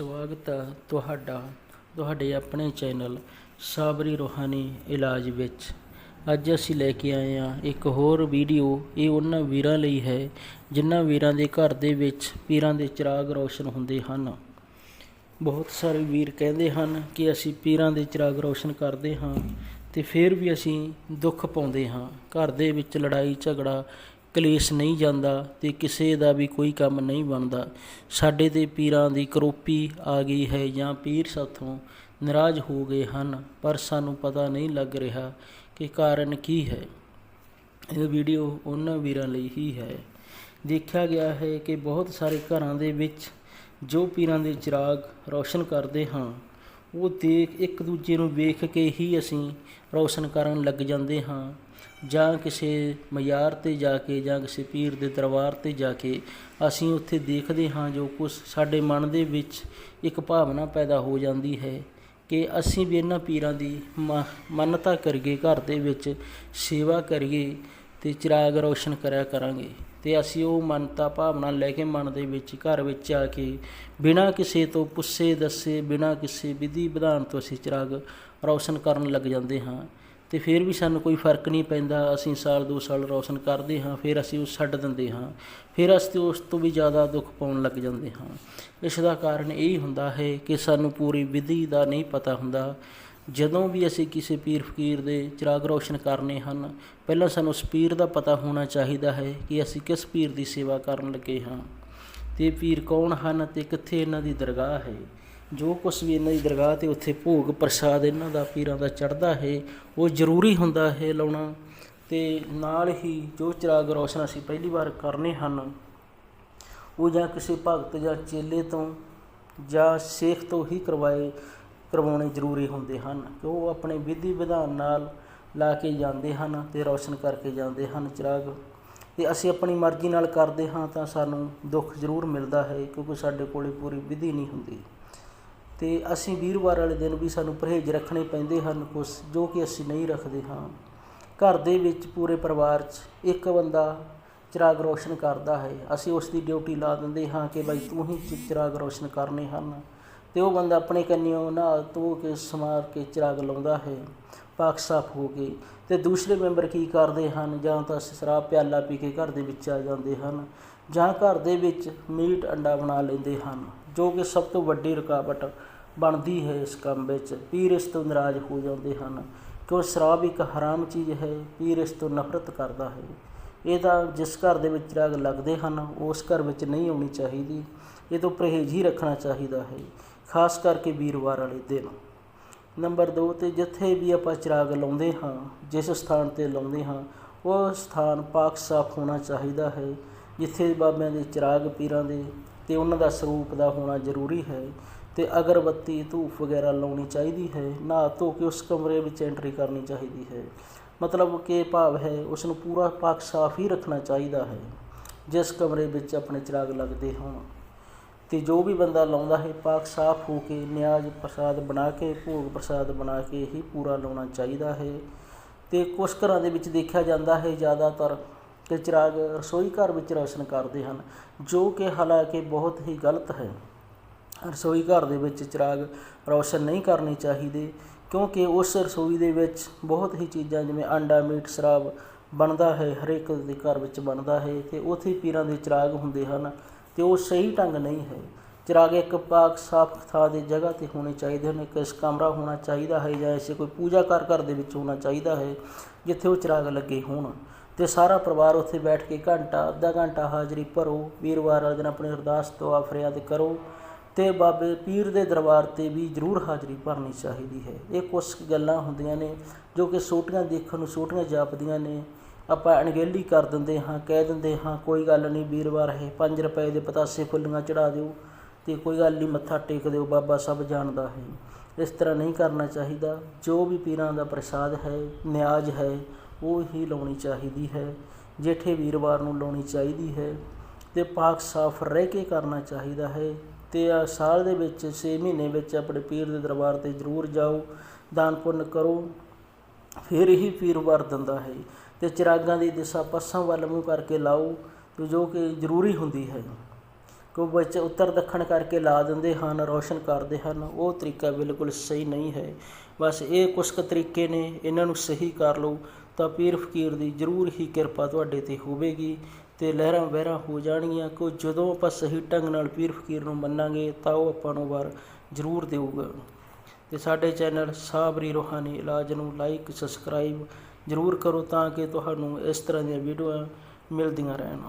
ਸਵਾਗਤ ਹੈ ਤੁਹਾਡਾ, ਤੁਹਾਡੇ ਆਪਣੇ ਚੈਨਲ ਸਾਬਰੀ ਰੂਹਾਨੀ ਇਲਾਜ ਵਿੱਚ। ਅੱਜ ਅਸੀਂ ਲੈ ਕੇ ਆਏ ਹਾਂ ਇੱਕ ਹੋਰ ਵੀਡੀਓ, ਇਹ ਉਹਨਾਂ ਵੀਰਾਂ ਲਈ ਹੈ, ਜਿਨ੍ਹਾਂ ਵੀਰਾਂ ਦੇ ਘਰ ਦੇ ਵਿੱਚ ਪੀਰਾਂ ਦੇ ਚਿਰਾਗ ਰੋਸ਼ਨ ਹੁੰਦੇ ਹਨ। ਬਹੁਤ ਸਾਰੇ ਵੀਰ ਕਹਿੰਦੇ ਹਨ ਕਿ ਅਸੀਂ ਪੀਰਾਂ ਦੇ ਚਿਰਾਗ ਰੋਸ਼ਨ ਕਰਦੇ ਹਾਂ ਤੇ ਫਿਰ ਵੀ ਅਸੀਂ ਦੁੱਖ ਪਾਉਂਦੇ ਹਾਂ। ਘਰ ਦੇ ਵਿੱਚ ਲੜਾਈ ਝਗੜਾ ਕਲੇਸ਼ ਨਹੀਂ ਜਾਂਦਾ ਤੇ ਕਿਸੇ ਦਾ ਵੀ ਕੋਈ ਕੰਮ ਨਹੀਂ ਬਣਦਾ। ਸਾਡੇ ਤੇ ਪੀਰਾਂ ਦੀ ਕਰੋਪੀ ਆ ਗਈ ਹੈ ਜਾਂ ਪੀਰ ਸਾਥੋਂ ਨਾਰਾਜ਼ ਹੋ ਗਏ ਹਨ, ਪਰ ਸਾਨੂੰ ਪਤਾ ਨਹੀਂ ਲੱਗ ਰਿਹਾ ਕਿ ਕਾਰਨ ਕੀ ਹੈ। ਇਹ ਵੀਡੀਓ ਉਹਨਾਂ ਵੀਰਾਂ ਲਈ ਹੀ ਹੈ। ਦੇਖਿਆ ਗਿਆ ਹੈ ਕਿ ਬਹੁਤ ਸਾਰੇ ਘਰਾਂ ਦੇ ਵਿੱਚ ਜੋ ਪੀਰਾਂ ਦੇ ਚਿਰਾਗ ਰੌਸ਼ਨ ਕਰਦੇ ਹਾਂ ਉਹ ਦੇਖ ਇੱਕ ਦੂਜੇ ਨੂੰ ਵੇਖ ਕੇ ਹੀ ਅਸੀਂ ਰੌਸ਼ਨ ਕਰਨ ਲੱਗ ਜਾਂਦੇ ਹਾਂ। ਜਾਂ ਕਿਸੇ ਮਯਾਰ ਤੇ ਜਾ ਕੇ, ਜਾਂ ਕਿਸੇ ਪੀਰ ਦੇ ਦਰਬਾਰ ਤੇ ਜਾ ਕੇ ਅਸੀਂ ਉੱਥੇ ਦੇਖਦੇ ਹਾਂ ਜੋ ਕੁਝ ਸਾਡੇ ਮਨ ਦੇ ਵਿੱਚ ਇੱਕ ਭਾਵਨਾ ਪੈਦਾ ਹੋ ਜਾਂਦੀ ਹੈ ਕਿ ਅਸੀਂ ਵੀ ਇਹਨਾਂ ਪੀਰਾਂ ਦੀ ਮ- ਮੰਨਤਾ ਕਰੀਏ, ਘਰ ਦੇ ਵਿੱਚ ਸੇਵਾ ਕਰੀਏ। ਤੇ ਚਿਰਾਗ ਰੋਸ਼ਨ ਕਰਿਆ ਕਰਾਂਗੇ। ਤੇ ਅਸੀਂ ਉਹ ਮਨਤਾ ਭਾਵਨਾ ਲੈ ਕੇ ਮਨ ਦੇ ਵਿੱਚ, ਘਰ ਵਿੱਚ ਆ ਕੇ ਬਿਨਾਂ ਕਿਸੇ ਤੋਂ ਪੁੱਛੇ ਦੱਸੇ, ਬਿਨਾਂ ਕਿਸੇ ਵਿਧੀ ਵਿਧਾਨ ਤੋਂ ਅਸੀਂ ਚਿਰਾਗ ਰੌਸ਼ਨ ਕਰਨ ਲੱਗ ਜਾਂਦੇ ਹਾਂ। ਤੇ ਫਿਰ ਵੀ ਸਾਨੂੰ ਕੋਈ ਫ਼ਰਕ ਨਹੀਂ ਪੈਂਦਾ, ਅਸੀਂ ਸਾਲ ਦੋ ਸਾਲ ਰੌਸ਼ਨ ਕਰਦੇ ਹਾਂ, ਫਿਰ ਅਸੀਂ ਉਹ ਛੱਡ ਦਿੰਦੇ ਹਾਂ। ਫਿਰ ਅਸੀਂ ਉਸ ਤੋਂ ਵੀ ਜ਼ਿਆਦਾ ਦੁੱਖ ਪਾਉਣ ਲੱਗ ਜਾਂਦੇ ਹਾਂ। ਇਸ ਦਾ ਕਾਰਨ ਇਹ ਹੁੰਦਾ ਹੈ ਕਿ ਸਾਨੂੰ ਪੂਰੀ ਵਿਧੀ ਦਾ ਨਹੀਂ ਪਤਾ ਹੁੰਦਾ। ਜਦੋਂ ਵੀ ਅਸੀਂ ਕਿਸੇ ਪੀਰ ਫਕੀਰ ਦੇ ਚਿਰਾਗ ਰੋਸ਼ਨ ਕਰਨੇ ਹਨ, ਪਹਿਲਾਂ ਸਾਨੂੰ ਉਸ ਪੀਰ ਦਾ ਪਤਾ ਹੋਣਾ ਚਾਹੀਦਾ ਹੈ ਕਿ ਅਸੀਂ ਕਿਸ ਪੀਰ ਦੀ ਸੇਵਾ ਕਰਨ ਲੱਗੇ ਹਾਂ। ਤੇ ਪੀਰ ਕੌਣ ਹਨ ਤੇ ਕਿੱਥੇ ਇਹਨਾਂ ਦੀ ਦਰਗਾਹ ਹੈ? ਜੋ ਕੁਛ ਵੀ ਇਹਨਾਂ ਦੀ ਦਰਗਾਹ ਤੇ ਉੱਥੇ ਭੋਗ ਪ੍ਰਸਾਦ ਇਹਨਾਂ ਦਾ ਪੀਰਾਂ ਦਾ ਚੜਦਾ ਹੈ, ਉਹ ਜ਼ਰੂਰੀ ਹੁੰਦਾ ਹੈ ਲਾਉਣਾ। ਤੇ ਨਾਲ ਹੀ ਜੋ ਚਿਰਾਗ ਰੋਸ਼ਨ ਅਸੀਂ ਪਹਿਲੀ ਵਾਰ ਕਰਨੇ ਹਨ, ਉਹ ਜਾਂ ਕਿਸੇ ਭਗਤ ਜਾਂ ਚੇਲੇ ਤੋਂ ਜਾਂ ਸੇਖ ਤੋਂ ਹੀ ਕਰਵਾਏ ਕਰਵਾਉਣੇ ਜ਼ਰੂਰੀ ਹੁੰਦੇ ਹਨ ਕਿ ਉਹ ਆਪਣੇ ਵਿਧੀ ਵਿਧਾਨ ਨਾਲ ਲਾ ਕੇ ਜਾਂਦੇ ਹਨ ਅਤੇ ਰੌਸ਼ਨ ਕਰਕੇ ਜਾਂਦੇ ਹਨ ਚਿਰਾਗ। ਅਤੇ ਅਸੀਂ ਆਪਣੀ ਮਰਜ਼ੀ ਨਾਲ ਕਰਦੇ ਹਾਂ ਤਾਂ ਸਾਨੂੰ ਦੁੱਖ ਜ਼ਰੂਰ ਮਿਲਦਾ ਹੈ ਕਿਉਂਕਿ ਸਾਡੇ ਕੋਲੇ ਪੂਰੀ ਵਿਧੀ ਨਹੀਂ ਹੁੰਦੀ। ਤੇ ਅਸੀਂ ਵੀਰਵਾਰ ਵਾਲੇ ਦਿਨ ਵੀ ਸਾਨੂੰ ਪਰਹੇਜ਼ ਰੱਖਣੇ ਪੈਂਦੇ ਹਨ ਕੁਝ ਜੋ ਕਿ ਅਸੀਂ ਨਹੀਂ ਰੱਖਦੇ ਹਾਂ। ਘਰ ਦੇ ਵਿੱਚ ਪੂਰੇ ਪਰਿਵਾਰ 'ਚ ਇੱਕ ਬੰਦਾ ਚਿਰਾਗ ਰੋਸ਼ਨ ਕਰਦਾ ਹੈ। ਅਸੀਂ ਉਸ ਦੀ ਡਿਊਟੀ ਲਾ ਦਿੰਦੇ ਹਾਂ ਕਿ ਬਈ ਤੂੰ ਹੀ ਚਿਰਾਗ ਰੋਸ਼ਨ ਕਰਨੇ ਹਨ। ਤੇ ਉਹ ਬੰਦਾ ਆਪਣੇ ਕੰਨਿਓ ਨਾਲ ਧੋ ਕੇ, ਸਮਾਰ ਕੇ, ਚਿਰਾਗ ਲਾਉਂਦਾ ਹੈ, ਪਾਕ ਸਾਫ਼ ਹੋ ਕੇ। ਤੇ ਦੂਸਰੇ ਮੈਂਬਰ ਕੀ ਕਰਦੇ ਹਨ? ਜਾਂ ਤਾਂ ਸ਼ਰਾਬ ਪਿਆਲਾ ਪੀ ਕੇ ਘਰ ਦੇ ਵਿੱਚ ਆ ਜਾਂਦੇ ਹਨ, ਜਾਂ ਘਰ ਦੇ ਵਿੱਚ ਮੀਟ ਅੰਡਾ ਬਣਾ ਲੈਂਦੇ ਹਨ, ਜੋ ਕਿ ਸਭ ਤੋਂ ਵੱਡੀ ਰੁਕਾਵਟ ਬਣਦੀ ਹੈ ਇਸ ਕੰਮ ਵਿੱਚ। ਪੀਰ ਇਸ ਤੋਂ ਨਾਰਾਜ਼ ਹੋ ਜਾਂਦੇ ਹਨ ਕਿਉਂ ਸ਼ਰਾਬ ਇੱਕ ਹਰਾਮ ਚੀਜ਼ ਹੈ, ਪੀਰ ਇਸ ਤੋਂ ਨਫ਼ਰਤ ਕਰਦਾ ਹੈ। ਇਹ ਤਾਂ ਜਿਸ ਘਰ ਦੇ ਵਿੱਚ ਚਿਰਾਗ ਲੱਗਦੇ ਹਨ, ਉਸ ਘਰ ਵਿੱਚ ਨਹੀਂ ਆਉਣੀ ਚਾਹੀਦੀ। ਇਹ ਤੋਂ ਪਰਹੇਜ਼ ਹੀ ਰੱਖਣਾ ਚਾਹੀਦਾ ਹੈ। ਖਾਸ ਕਰਕੇ ਵੀਰਵਾਰ ਵਾਲੇ ਦਿਨ। ਨੰਬਰ 2 ਤੇ ਜਿੱਥੇ ਵੀ ਆਪਾਂ ਚਿਰਾਗ ਲਾਉਂਦੇ ਹਾਂ, ਜਿਸ ਸਥਾਨ ਤੇ ਲਾਉਂਦੇ ਹਾਂ, ਉਹ ਸਥਾਨ ਪਾਕ ਸਾਫ਼ ਹੋਣਾ ਚਾਹੀਦਾ ਹੈ, ਜਿੱਥੇ ਬਾਬਿਆਂ ਦੇ ਚਿਰਾਗ ਪੀਰਾਂ ਦੇ ਤੇ ਉਹਨਾਂ ਦਾ ਸਰੂਪ ਦਾ ਹੋਣਾ ਜ਼ਰੂਰੀ ਹੈ। ਤੇ ਅਗਰਬੱਤੀ, ਧੂਫ ਵਗੈਰਾ ਲਾਉਣੀ ਚਾਹੀਦੀ ਹੈ ਨਾ ਧੋ ਕੇ ਉਸ ਕਮਰੇ ਵਿੱਚ ਐਂਟਰੀ ਕਰਨੀ ਚਾਹੀਦੀ ਹੈ। ਮਤਲਬ ਕਿ ਭਾਵ ਹੈ ਉਸ ਨੂੰ ਪੂਰਾ ਪਾਕ ਸਾਫ਼ ਹੀ ਰੱਖਣਾ ਚਾਹੀਦਾ ਹੈ, ਜਿਸ ਕਮਰੇ ਵਿੱਚ ਆਪਣੇ ਚਿਰਾਗ ਲੱਗਦੇ ਹੋਣ। ਤੇ ਜੋ ਵੀ ਬੰਦਾ ਲਾਉਂਦਾ ਹੈ, ਪਾਕ ਸਾਫ਼ ਹੋ ਕੇ ਨਿਆਜ਼ ਪ੍ਰਸਾਦ ਬਣਾ ਕੇ, ਭੋਗ ਪ੍ਰਸਾਦ ਬਣਾ ਕੇ ਹੀ ਪੂਰਾ ਲਾਉਣਾ ਚਾਹੀਦਾ ਹੈ। ਤੇ ਕੁਝ ਘਰਾਂ ਦੇ ਵਿੱਚ ਦੇਖਿਆ ਜਾਂਦਾ ਹੈ, ਜ਼ਿਆਦਾਤਰ ਕਿ ਚਿਰਾਗ ਰਸੋਈ ਘਰ ਵਿੱਚ ਰੌਸ਼ਨ ਕਰਦੇ ਹਨ, ਜੋ ਕਿ ਹਾਲਾਂਕਿ ਬਹੁਤ ਹੀ ਗਲਤ ਹੈ। ਰਸੋਈ ਘਰ ਦੇ ਵਿੱਚ ਚਿਰਾਗ ਰੌਸ਼ਨ ਨਹੀਂ ਕਰਨੇ ਚਾਹੀਦੇ, ਕਿਉਂਕਿ ਉਸ ਰਸੋਈ ਦੇ ਵਿੱਚ ਬਹੁਤ ਹੀ ਚੀਜ਼ਾਂ ਜਿਵੇਂ ਆਂਡਾ ਮੀਟ, ਸ਼ਰਾਬ ਬਣਦਾ ਹੈ, ਹਰੇਕ ਦੇ ਘਰ ਵਿੱਚ ਬਣਦਾ ਹੈ ਤੇ ਉੱਥੇ ਪੀਰਾਂ ਦੇ ਚਿਰਾਗ ਹੁੰਦੇ ਹਨ। ਤੇ ਉਹ ਸਹੀ ਢੰਗ ਨਹੀਂ ਹੈ। ਚਿਰਾਗ ਇੱਕ ਪਾਕ ਸਾਫ਼ ਥਾਂ ਦੀ ਜਗ੍ਹਾ ਤੇ ਹੋਣੇ ਚਾਹੀਦੇ ਹਨ। ਕਿਸ ਕਮਰਾ ਹੋਣਾ ਚਾਹੀਦਾ ਹੈ ਜਾਂ ਐਸੇ ਕੋਈ ਪੂਜਾ ਕਰ ਘਰ ਦੇ ਵਿੱਚ ਹੋਣਾ ਚਾਹੀਦਾ ਹੈ, ਜਿੱਥੇ ਉਹ ਚਿਰਾਗ ਲੱਗੇ ਹੋਣ। ਤੇ ਸਾਰਾ ਪਰਿਵਾਰ ਉੱਥੇ ਬੈਠ ਕੇ ਘੰਟਾ, ਅੱਧਾ ਘੰਟਾ ਹਾਜ਼ਰੀ ਭਰੋ। ਵੀਰਵਾਰ ਵਾਲੇ ਦਿਨ ਆਪਣੀ ਅਰਦਾਸ ਦੁਆ ਫਰਿਆਦ ਕਰੋ। ਤੇ ਬਾਬੇ ਪੀਰ ਦੇ ਦਰਬਾਰ ਤੇ ਵੀ ਜ਼ਰੂਰ ਹਾਜ਼ਰੀ ਭਰਨੀ ਚਾਹੀਦੀ ਹੈ। ਇਹ ਕੁਝ ਗੱਲਾਂ ਹੁੰਦੀਆਂ ਨੇ ਜੋ ਕਿ ਛੋਟੀਆਂ ਦੇਖਣ ਨੂੰ ਛੋਟੀਆਂ ਜਾਪਦੀਆਂ ਨੇ। ਆਪਾਂ ਅਣਗਹਿਲੀ ਕਰ ਦਿੰਦੇ ਹਾਂ, ਕਹਿ ਦਿੰਦੇ ਹਾਂ, ਕੋਈ ਗੱਲ ਨਹੀਂ ਵੀਰਵਾਰ ਹੈ 5 ਰੁਪਏ ਦੇ ਪਤਾਸੇ ਫੁੱਲੀਆਂ ਚੜਾ ਦਿਓ ਤੇ ਕੋਈ ਗੱਲ ਨਹੀਂ ਮੱਥਾ ਟੇਕ ਦਿਓ, ਬਾਬਾ ਸਭ ਜਾਣਦਾ ਹੈ। ਇਸ ਤਰ੍ਹਾਂ ਨਹੀਂ ਕਰਨਾ ਚਾਹੀਦਾ, ਜੋ ਵੀ ਪੀਰਾਂ ਦਾ ਪ੍ਰਸਾਦ ਹੈ, ਨਿਆਜ਼ ਹੈ, ਉਹ ਹੀ ਲਾਉਣੀ ਚਾਹੀਦੀ ਹੈ। ਜੇਠੇ ਵੀਰਵਾਰ ਨੂੰ ਲਾਉਣੀ ਚਾਹੀਦੀ ਹੈ ਤੇ ਪਾਕ ਸਾਫ਼ ਰਹਿ ਕੇ ਕਰਨਾ ਚਾਹੀਦਾ ਹੈ ਤੇ ਆ ਸਾਲ ਦੇ ਵਿੱਚ 6 ਮਹੀਨੇ ਵਿੱਚ ਆਪਣੇ ਪੀਰ ਦੇ ਦਰਬਾਰ ਤੇ ਜ਼ਰੂਰ ਜਾਓ, ਦਾਨ ਪੁੰਨ ਕਰੋ, ਫਿਰ ਹੀ ਪੀਰ ਵਰ ਦਿੰਦਾ ਹੈ। ਤੇ ਚਿਰਾਗਾਂ ਦੀ ਦਿਸ਼ਾ ਪੱਛਮ ਵੱਲ ਮੂੰਹ ਕਰਕੇ ਲਾਓ ਜੋ ਕਿ ਜ਼ਰੂਰੀ ਹੁੰਦੀ ਹੈ। ਕੋ ਵਿੱਚ ਉੱਤਰ ਦੱਖਣ ਕਰਕੇ ਲਾ ਦਿੰਦੇ ਹਨ, ਰੋਸ਼ਨ ਕਰਦੇ ਹਨ। ਉਹ ਤਰੀਕਾ ਬਿਲਕੁਲ ਸਹੀ ਨਹੀਂ ਹੈ। ਬਸ ਇਹ ਕੁਛ ਕੁ ਤਰੀਕੇ ਨੇ, ਇਹਨਾਂ ਨੂੰ ਸਹੀ ਕਰ ਲਓ ਤਾਂ ਪੀਰ ਫਕੀਰ ਦੀ ਜ਼ਰੂਰ ਹੀ ਕਿਰਪਾ ਤੁਹਾਡੇ ਤੇ ਹੋਵੇਗੀ ਤੇ ਲਹਿਰਾਂ ਵਹਿਰਾਂ ਹੋ ਜਾਣਗੀਆਂ। ਕੋ ਜਦੋਂ ਆਪਾਂ ਸਹੀ ਢੰਗ ਨਾਲ ਪੀਰ ਫਕੀਰ ਨੂੰ ਮੰਨਾਂਗੇ ਤਾਂ ਉਹ ਆਪਾਂ ਨੂੰ ਵਾਰ ਜ਼ਰੂਰ ਦੇਊਗਾ। ਤੇ ਸਾਡੇ ਚੈਨਲ ਸਾਬਰੀ ਰੋਹਾਨੀ ਇਲਾਜ ਨੂੰ ਲਾਈਕ, ਸਬਸਕ੍ਰਾਈਬ ਜ਼ਰੂਰ ਕਰੋ ਤਾਂ ਕਿ ਤੁਹਾਨੂੰ ਇਸ ਤਰ੍ਹਾਂ ਦੀਆਂ ਵੀਡੀਓਆਂ ਮਿਲਦੀਆਂ ਰਹਿਣ।